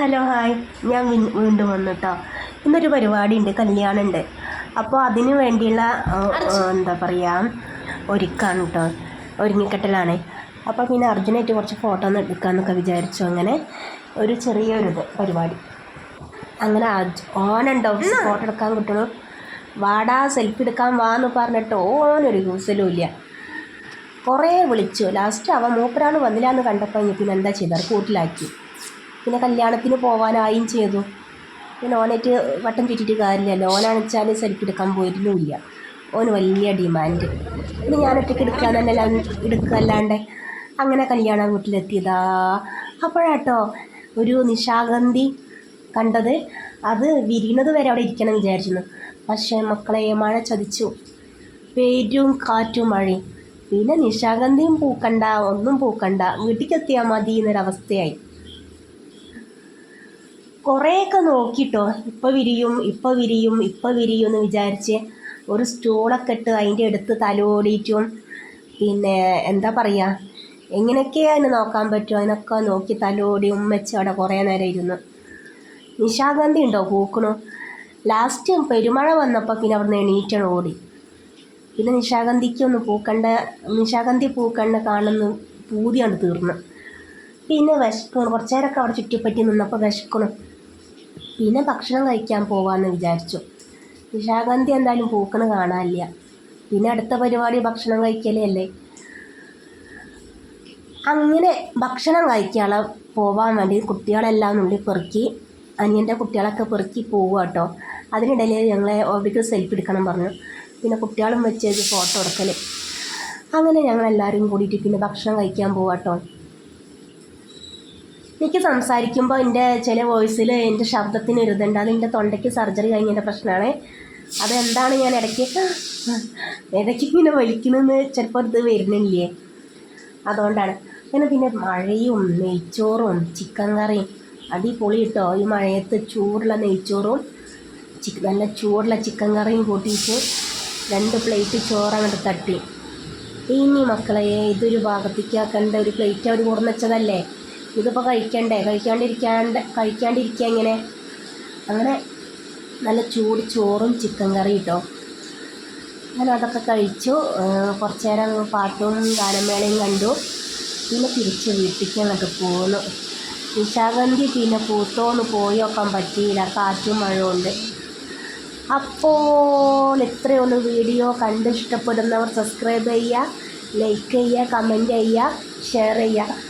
Hello hi. ഞാൻ വീണ്ടും വന്നു കേട്ടോ ഇന്നൊരു പരിപാടി ഉണ്ട് കല്യാണം ഉണ്ട് അപ്പോൾ അതിന് വേണ്ടിയുള്ള എന്താ പറയുക ഒരുക്കാണ് കേട്ടോ ഒരുങ്ങിക്കെട്ടലാണ്. അപ്പോൾ പിന്നെ അർജുനായിട്ട് കുറച്ച് ഫോട്ടോ ഒന്ന് എടുക്കാമെന്നൊക്കെ വിചാരിച്ചു. അങ്ങനെ ഒരു ചെറിയൊരിത് പരിപാടി. അങ്ങനെ അർജ്- ഓനുണ്ടോ ഫോട്ടോ എടുക്കാൻ കിട്ടണു? വാടാ സെൽഫി എടുക്കാൻ വാന്ന് പറഞ്ഞിട്ട് ഓനൊരു കൂസലും ഇല്ല. കുറേ വിളിച്ചു. ലാസ്റ്റ് അവൻ മൂപ്പരാൾ വന്നില്ല എന്ന് കണ്ടപ്പോൾ പിന്നെ എന്താ ചെയ്തത് കൂട്ടിലാക്കി. പിന്നെ കല്യാണത്തിന് പോകാനായും ചെയ്തു. പിന്നെ ഓനായിട്ട് വട്ടം ചുറ്റിട്ട് കാര്യമില്ലല്ലോ. ഓനാണെച്ചാൽ സെൽഫി എടുക്കാൻ പോയിരുന്നില്ല ഓന് വലിയ ഡിമാൻഡ് പിന്നെ ഞാൻ ഒറ്റയ്ക്ക് എടുക്കാൻ തന്നെ എടുക്കല്ലാണ്ട് അങ്ങനെ കല്യാണ വീട്ടിലെത്തിയതാ. അപ്പോഴാട്ടോ ഒരു നിശാഗന്ധി കണ്ടത്. അത് വിരിയണത് വരെ അവിടെ ഇരിക്കണം വിചാരിച്ചിരുന്നു. പക്ഷേ മക്കളെ മഴ ചതിച്ചു. പേരും കാറ്റും മഴയും. പിന്നെ നിശാഗന്ധിയും പൂക്കണ്ട ഒന്നും പൂക്കണ്ട. വീട്ടിലെത്തിയാൽ മതി എന്നൊരവസ്ഥയായി കുറേയൊക്കെ നോക്കിയിട്ടോ ഇപ്പോൾ വിരിയും ഇപ്പോൾ വിരിയും ഇപ്പോൾ വിരിയും എന്ന് വിചാരിച്ച് ഒരു സ്റ്റൂളൊക്കെ ഇട്ട് അതിന്റെ അടുത്ത് തലോടിയിട്ടും പിന്നെ എന്താ പറയുക എങ്ങനെയൊക്കെയാ അതിന് നോക്കാൻ പറ്റുമോ അതിനൊക്കെ നോക്കി തലോടി ഉമ്മച്ച അവിടെ കുറേ നേരം ഇരുന്നു. നിശാഗന്ധി ഉണ്ടോ പൂക്കണു ലാസ്റ്റ് പെരുമഴ വന്നപ്പോൾ പിന്നെ അവിടെ നിന്ന് എണീറ്റാണ് ഓടി. പിന്നെ നിശാഗന്ധിക്കൊന്ന് പൂക്കണ്ട നിശാഗന്ധി പൂക്കണ്ട കാണുന്ന പൂതിയാണ് തീർന്നു. പിന്നെ വിശക്കണം കുറച്ച് നേരമൊക്കെ അവിടെ ചുറ്റിപ്പറ്റി നിന്നപ്പോൾ വിശക്കണം. പിന്നെ ഭക്ഷണം കഴിക്കാൻ പോവാമെന്ന് വിചാരിച്ചു. നിശാഗന്ധി എന്തായാലും പൂക്കണ കാണാനില്ല. പിന്നെ അടുത്ത പരിപാടി ഭക്ഷണം കഴിക്കലേ അല്ലേ അങ്ങനെ ഭക്ഷണം കഴിക്കാൻ പോവാൻ വേണ്ടി കുട്ടികളെല്ലാം നുള്ളി പെറുക്കി അനിയന്റെ കുട്ടികളൊക്കെ പെറുക്കി പോവുക കേട്ടോ അതിനിടയിൽ ഞങ്ങളെ അവിടേക്ക് സെൽഫി എടുക്കണം പറഞ്ഞു. പിന്നെ കുട്ടികളും വെച്ച് ഫോട്ടോ എടുക്കൽ അങ്ങനെ ഞങ്ങളെല്ലാവരും കൂടിയിട്ട് പിന്നെ ഭക്ഷണം കഴിക്കാൻ പോവാ കേട്ടോ എനിക്ക് സംസാരിക്കുമ്പോൾ എന്റെ ചില വോയിസിൽ എന്റെ ശബ്ദത്തിന് ഇരുതുണ്ട് അത് എന്റെ തൊണ്ടയ്ക്ക് സർജറി കഴിഞ്ഞതിന്റെ പ്രശ്നമാണ്. അതെന്താണ് ഞാൻ ഇടയ്ക്ക് ഇടയ്ക്ക് ഇങ്ങനെ വലിക്കണമെന്ന് ചിലപ്പോൾ ഇത് വരുന്നില്ലേ? അതുകൊണ്ടാണ്. അങ്ങനെ പിന്നെ മഴയും നെയ്ച്ചോറും ചിക്കൻ കറിയും അടിപൊളി കിട്ടോ ഈ മഴയത്ത് ചൂടുള്ള നെയ്ച്ചോറും ചിക്ക് നല്ല ചൂടുള്ള ചിക്കൻ കറിയും കൂട്ടിയിട്ട് രണ്ട് പ്ലേറ്റ് ചോറ് അങ്ങോട്ട് തട്ടി. ഇനി മക്കളെ ഇതൊരു ഭാഗത്തേക്ക് ആക്കേണ്ട ഒരു പ്ലേറ്റ് അവർ കൊടുന്നച്ചതല്ലേ ഇതിപ്പോൾ കഴിക്കണ്ടേ? കഴിക്കാണ്ടിരിക്കാണ്ട് കഴിക്കാണ്ടിരിക്കുക ഇങ്ങനെ അങ്ങനെ നല്ല ചൂട് ചോറും ചിക്കൻ കറി കിട്ടോ അങ്ങനെ അതൊക്കെ കഴിച്ചു. കുറച്ച് നേരം പാട്ടും ഗാനമേളയും കണ്ടു. പിന്നെ തിരിച്ച് വീട്ടിക്കാനൊക്കെ പോന്നു. നിശാഗന്ധി പിന്നെ പൂത്തോന്ന് പോയി നോക്കാൻ പറ്റിയില്ല. കാറ്റും മഴയുണ്ട് അപ്പോൾ ഇത്രയുള്ളൂ വീഡിയോ. കണ്ട് ഇഷ്ടപ്പെടുന്നവർ സബ്സ്ക്രൈബ് ചെയ്യുക ലൈക്ക് ചെയ്യുക കമന്റ് ചെയ്യുക ഷെയർ ചെയ്യുക.